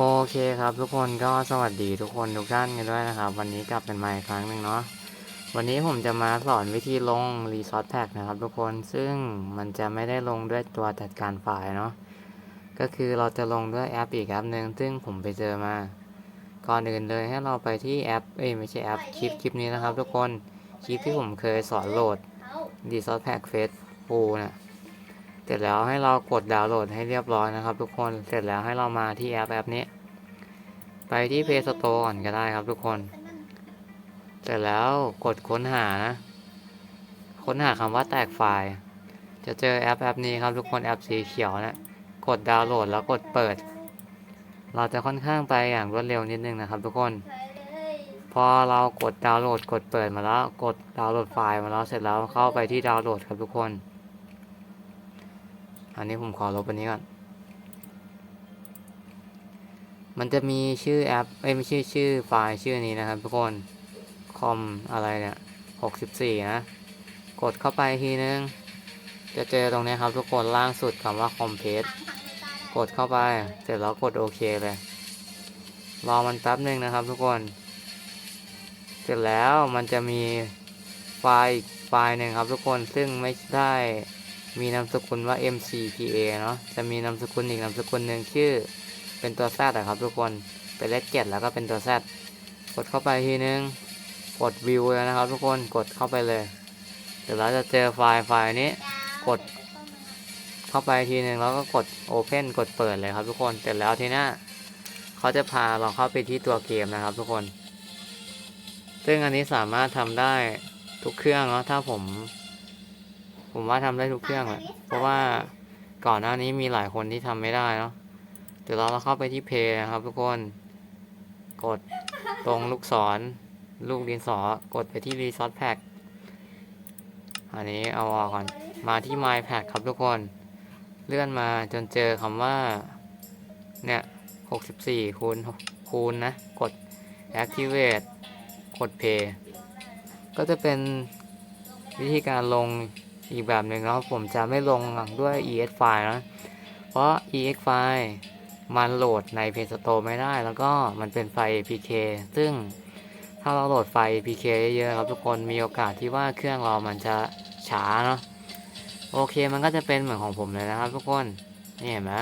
โอเคครับทุกคนก็สวัสดีทุกคนทุกท่านกันด้วยนะครับ วันนี้กลับกันมาอีกครั้งหนึ่งเนาะวันนี้ผมจะมาสอนวิธีลง Resource Pack นะครับทุกคนซึ่งมันจะไม่ได้ลงด้วยตัวจัดการไฟล์เนาะก็คือเราจะลงด้วยแอปอีกแอปหนึ่งซึ่งผมไปเจอมา ก่อนอื่นเลยให้เราไปที่แอปเอ้ยไม่ใช่แอปคลิปคลิปนี้นะครับ ทุกคนคลิปที่ผมเคยสอนโหลด Resource Pack Face Full นะ เสร็จแล้วให้เรากดดาวน์โหลดให้เรียบร้อยนะครับ ทุกคน เสร็จแล้วให้เรามาที่แอปแอปนี้ ไปที่ Play Store ก่อนก็ได้ครับทุกคน เสร็จแล้วกดค้นหานะ ค้นหาคำว่าแตกไฟล์ จะเจอแอปแอปนี้ครับทุกคนแอปสีเขียวนะ กดดาวน์โหลดแล้วกดเปิด เราจะค่อนข้างไปอย่างรวดเร็วนิดนึงนะครับ ทุกคน พอเรากดดาวน์โหลด กดเปิดมาแล้ว กดดาวน์โหลดไฟล์มาแล้ว เสร็จแล้วเข้าไปที่ดาวน์โหลดครับทุกคน อันนี้ผมขอลบอันนี้ก่อน มันจะมีชื่อแอป เอ้ยไม่ใช่ชื่อไฟล์ชื่อนี้นะครับทุกคน คอมอะไรเนี่ยหกสิบสี่นะ กดเข้าไปทีนึง จะเจอตรงนี้ครับทุกคนล่างสุดคำว่าคอมเพสกดเข้าไป เสร็จแล้วกดโอเคเลย รอมันแป๊บหนึ่งนะครับทุกคน เสร็จแล้วมันจะมีไฟล์ไฟล์หนึ่งครับทุกคนซึ่งไม่ได้ มีนามสกุลว่า mcpa เนาะจะมีนามสกุลอีกนามสกุลหนึ่งชื่อ เป็นตัว Z อะครับทุกคนเป็นเลขเจ็ดแล้วก็เป็นตัว Z กดเข้าไปทีนึง กดวิวเลยนะครับ ทุกคนกดเข้าไปเลย เดี๋ยวเราจะเจอไฟล์ไฟล์นี้ กด เข้าไปทีนึงแล้วก็กด Open กดเปิดเลยครับทุกคนเสร็จแล้วทีหน้าเขาจะพาเราเข้าไปที่ตัวเกมนะครับ ทุกคน ซึ่งอันนี้สามารถทำได้ทุกเครื่องเนาะถ้าผม ผมว่าทำได้ทุกเครื่องแหละเพราะว่าก่อนหน้านี้มีหลายคนที่ทำไม่ได้เนาะเดี๋ยวเราเข้าไปที่เพย์นะครับ ทุกคน กดตรงลูกศร ลูกดินสอกดไปที่ Resource Pack อันนี้เอาออกก่อน มาที่ My Pack ครับทุกคน เลื่อนมาจนเจอคำว่า เนี่ย 64 คูณ คูณนะ กด Activate กด Pay ก็จะเป็นวิธีการลง อีกแบบหนึ่งเนาะผมจะไม่ลงด้วย ES file นะ เพราะ EX file มันโหลดใน Play Store ไม่ได้ แล้วก็มันเป็นไฟล์ APK ซึ่งถ้าเราโหลดไฟล์ APK เยอะๆครับทุกคนมีโอกาสที่ว่าเครื่องเรามันจะช้าเนาะโอเคมันก็จะเป็นเหมือนของผมเลยนะครับทุกคนนี่เห็นไหม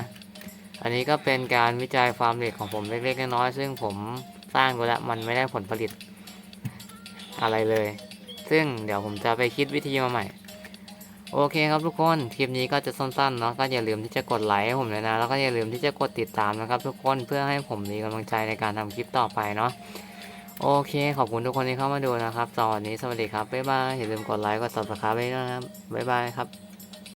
อันนี้ก็เป็นการวิจัยฟาร์มเล็กของผมเล็กๆน้อยๆซึ่งผมสร้างดูแล้วมันไม่ได้ผลผลิตอะไรเลย ซึ่งเดี๋ยวผมจะไปคิดวิธีมาใหม่ โอเคครับทุกคนคลิปนี้ก็จะสั้นๆเนาะก็อย่าลืมที่จะกดไลค์ให้ผมเลยนะ แล้วก็อย่าลืมที่จะกดติดตามนะครับ ทุกคนเพื่อให้ผมมีกำลังใจในการทำคลิปต่อไปเนาะโอเค ขอบคุณทุกคนที่เข้ามาดูนะครับสวัสดีสวัสดีครับบ๊ายบายอย่าลืมกดไลค์กดซับสไคร b e ไว้ด้วยนะครับบ๊ายบายครับ